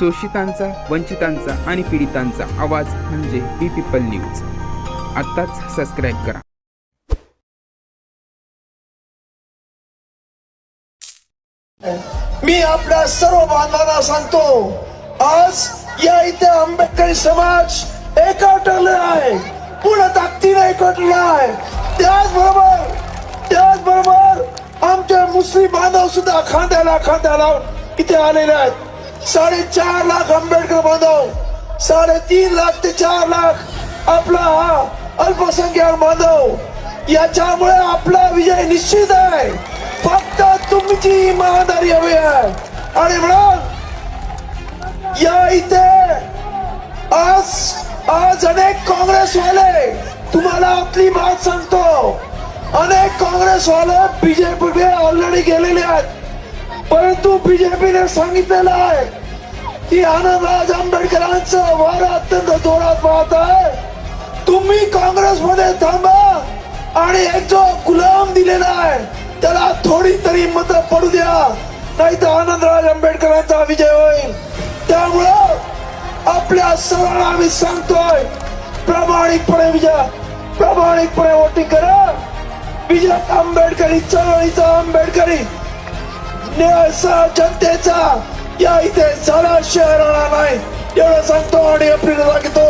शोषितांचा वंचितांचा आणि पीडितांचा आवाज म्हणजे बी पीपल न्यूज. आत्ताच सबस्क्राईब करा. मी आपल्या सर्व बांधवांना सांगतो आज या इथे आंबेडकरी समाज एकवटलेला आहे. पूर्ण ताकदीने एकवटलेला आहे. त्याचबरोबर त्याचबरोबर आमचे मुस्लिम बांधव सुद्धा खांद्याला खांद्याला इथे आलेले आहेत. साडेचार लाख आंबेडकर बांधव साडेतीन लाख ते चार लाख आपला हा अल्पसंख्याक बांधव. याच्यामुळे आपला विजय निश्चित आहे. फक्त तुमची इमानदारी हवी आहे. आणि म्हणून या इथे आज आज अनेक काँग्रेसवाले तुम्हाला आपली बात सांगतो. अनेक काँग्रेसवाले बीजेपी ऑलरेडी गेलेले आहेत. परंतु बीजेपीने सांगितलेलं आहे की आनंदराज आंबेडकरांचं वार अत्यंत जोरात वाहत आहे. तुम्ही काँग्रेसमध्ये थांबा आणि एक जो गुलाम दिलेला आहे. त्याला थोडी तरी मत पडू द्या. नाही तर आनंदराज आंबेडकरांचा विजय होईल. त्यामुळं आपल्या सर्वांना आम्ही सांगतोय प्रामाणिकपणे विजय प्रामाणिकपणे वोटिंग करा. विजय आंबेडकरी चळवळीचा आंबेडकरी. न्यायचा जनतेचा या इथे झाला शहराला नाही. एवढं सांगतो आणि आपल्याला लागतो